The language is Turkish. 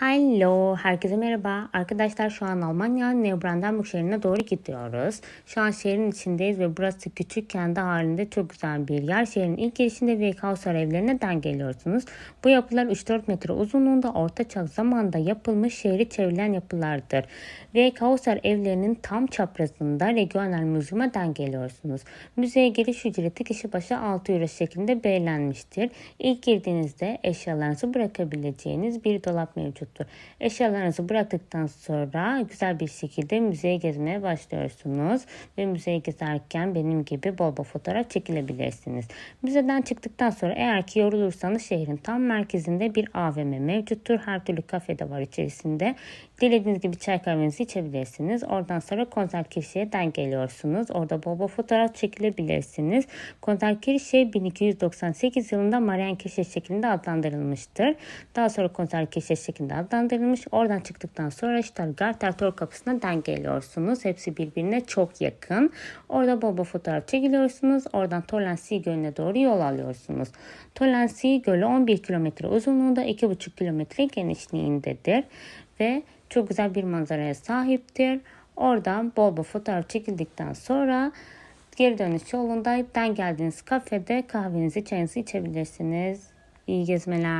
Hello, herkese merhaba. Arkadaşlar şu an Almanya Neubrandenburg şehrine doğru gidiyoruz. Şu an şehrin içindeyiz ve burası küçük kendi halinde çok güzel bir yer. Şehrin ilk girişinde Weykhauser evlerine geliyorsunuz. Bu yapılar 3-4 metre uzunluğunda ortaçağ zamanında yapılmış şehri çevrilen yapılardır. Weykhauser evlerinin tam çaprazında Regional Museum'a geliyorsunuz. Müzeye giriş ücreti kişi başı 6 euro şeklinde belirlenmiştir. İlk girdiğinizde eşyalarınızı bırakabileceğiniz bir dolap mevcuttur. Eşyalarınızı bıraktıktan sonra güzel bir şekilde müzeye gezmeye başlıyorsunuz. Ve müzeyi gezerken benim gibi bol bol fotoğraf çekilebilirsiniz. Müzeden çıktıktan sonra eğer ki yorulursanız şehrin tam merkezinde bir AVM mevcuttur. Her türlü kafe de var içerisinde. Dilediğiniz gibi çay kahvenizi içebilirsiniz. Oradan sonra konser kirşeye geliyorsunuz. Orada bol bol fotoğraf çekilebilirsiniz. Konser kirşe 1298 yılında Marian Kirşe şeklinde adlandırılmıştır. Daha sonra konser kirşe şeklinde adlandırılmış. Oradan çıktıktan sonra Stargarter Tor kapısına denk geliyorsunuz. Hepsi birbirine çok yakın. Orada bol bol fotoğraf çekiliyorsunuz. Oradan Torlensee Gölü'ne doğru yol alıyorsunuz. Torlensee Gölü 11 kilometre uzunluğunda 2,5 kilometre genişliğindedir. Ve çok güzel bir manzaraya sahiptir. Oradan bol bol fotoğraf çekildikten sonra geri dönüş yolunda den geldiğiniz kafede kahvenizi çayınızı içebilirsiniz. İyi gezmeler.